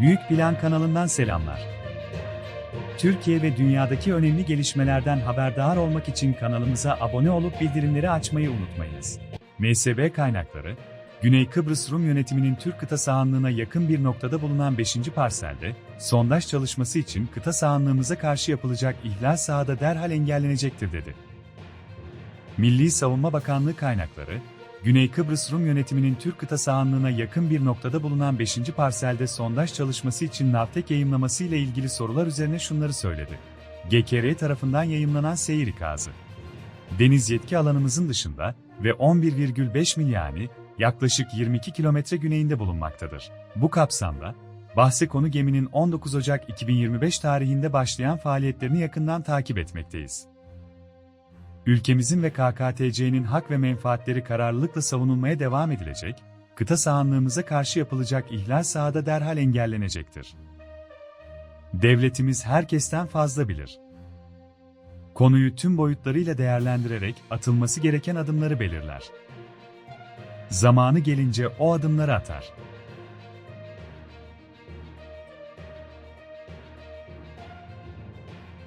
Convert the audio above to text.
Büyük Plan kanalından selamlar. Türkiye ve dünyadaki önemli gelişmelerden haberdar olmak için kanalımıza abone olup bildirimleri açmayı unutmayınız. MSB kaynakları, Güney Kıbrıs Rum yönetiminin Türk kıta sahanlığına yakın bir noktada bulunan 5. parselde, sondaj çalışması için kıta sahanlığımıza karşı yapılacak ihlal sahada derhal engellenecektir dedi. Milli Savunma Bakanlığı kaynakları, Güney Kıbrıs Rum yönetiminin Türk kıta sahanlığına yakın bir noktada bulunan 5. parselde sondaj çalışması için Navtek yayımlaması ile ilgili sorular üzerine şunları söyledi. GKR tarafından yayımlanan seyir ikazı. Deniz yetki alanımızın dışında ve 11,5 mil yani yaklaşık 22 kilometre güneyinde bulunmaktadır. Bu kapsamda, bahse konu geminin 19 Ocak 2025 tarihinde başlayan faaliyetlerini yakından takip etmekteyiz. Ülkemizin ve KKTC'nin hak ve menfaatleri kararlılıkla savunulmaya devam edilecek, kıta sahanlığımıza karşı yapılacak ihlal sahada derhal engellenecektir. Devletimiz herkesten fazla bilir. Konuyu tüm boyutlarıyla değerlendirerek atılması gereken adımları belirler. Zamanı gelince o adımları atar.